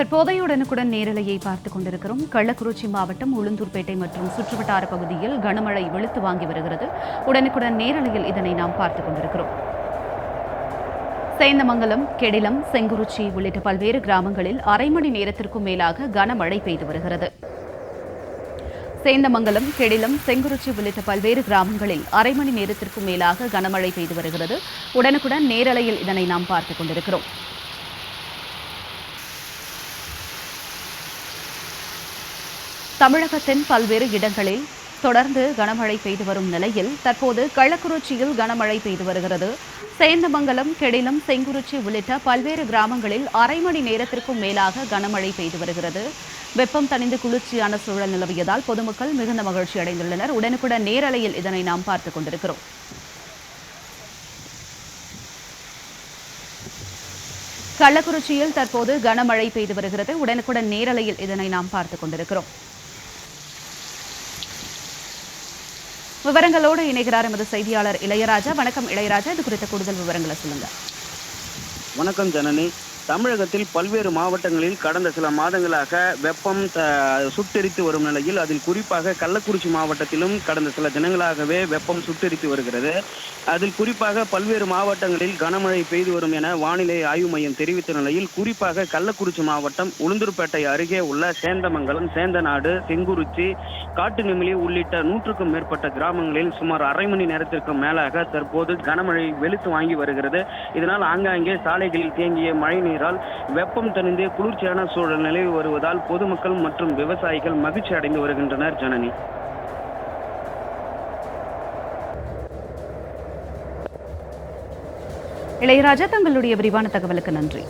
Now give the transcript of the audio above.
தற்போதைய உடனுக்குடன் நேரலையை பார்த்துக் கொண்டிருக்கிறோம். கள்ளக்குறிச்சி மாவட்டம் உளுந்தூர்பேட்டை மற்றும் சுற்றுவட்டார பகுதியில் கனமழை வெளுத்து வாங்கி வருகிறது. உடனுக்குடன் நேரலையில் இதனை நாம் பார்த்துக் கொண்டிருக்கிறோம். சேந்தமங்கலம் கெடிலம் செங்குறிச்சி உள்ளிட்ட பல்வேறு கிராமங்களில் அரை மணி நேரத்திற்கும் மேலாக கனமழை பெய்து வருகிறது. சேந்தமங்கலம் கெடிலம் செங்குறிச்சி உள்ளிட்ட பல்வேறு கிராமங்களில் அரை மணி நேரத்திற்கும் மேலாக கனமழை பெய்து வருகிறது. உடனுக்குடன் நேரலையில் இதனை நாம் பார்த்துக் கொண்டிருக்கிறோம். தமிழகத்தின் பல்வேறு இடங்களில் தொடர்ந்து கனமழை பெய்து வரும் நிலையில் தற்போது கள்ளக்குறிச்சியில் கனமழை பெய்து வருகிறது. சேந்தமங்கலம் கெடிலம் செங்குறிச்சி உள்ளிட்ட பல்வேறு கிராமங்களில் அரை மணி நேரத்திற்கும் மேலாக கனமழை பெய்து வருகிறது. வெப்பம் தணிந்து குளிர்ச்சியான சூழல் நிலவியதால் பொதுமக்கள் மிகுந்த மகிழ்ச்சி அடைந்துள்ளனர். உடனுக்குடன் நேரலையில் இதனை நாம் பார்த்துக் கொண்டிருக்கிறோம். கள்ளக்குறிச்சியில் தற்போது கனமழை பெய்து வருகிறது. உடனுக்குடன் நேரலையில் இதனை நாம் பார்த்துக் கொண்டிருக்கிறோம். விவரங்களோடு இணைகிறார் எமது செய்தியாளர் இளையராஜா. வணக்கம் இளையராஜா. இது குறித்த கூடுதல் விவரங்களை சொல்லுங்க. வணக்கம் ஜனனி. தமிழகத்தில் பல்வேறு மாவட்டங்களில் கடந்த சில மாதங்களாக வெப்பம் சுட்டெரித்து வரும் நிலையில் அதில் குறிப்பாக கள்ளக்குறிச்சி மாவட்டத்திலும் கடந்த சில தினங்களாகவே வெப்பம் சுட்டெரித்து வருகிறது. அதில் குறிப்பாக பல்வேறு மாவட்டங்களில் கனமழை பெய்து வரும் என வானிலை ஆய்வு மையம் தெரிவித்த நிலையில் குறிப்பாக கள்ளக்குறிச்சி மாவட்டம் உளுந்தூர்பேட்டை அருகே உள்ள சேந்தமங்கலம் சேந்தநாடு செங்குறிச்சி காட்டுநெமிலி உள்ளிட்ட நூற்றுக்கும் மேற்பட்ட கிராமங்களில் சுமார் அரை மணி நேரத்திற்கு மேலாக தற்போது கனமழை வெளுத்து வாங்கி வருகிறது. இதனால் ஆங்காங்கே சாலைகளில் தேங்கிய மழை நீரால் வெப்பம் தணிந்து குளிர்ச்சியான சூழல் நிலவி வருவதால் பொதுமக்கள் மற்றும் விவசாயிகள் மகிழ்ச்சி அடைந்து வருகின்றனர் ஜனனி. இளையராஜா தங்களுடைய விரிவான தகவலுக்கு நன்றி.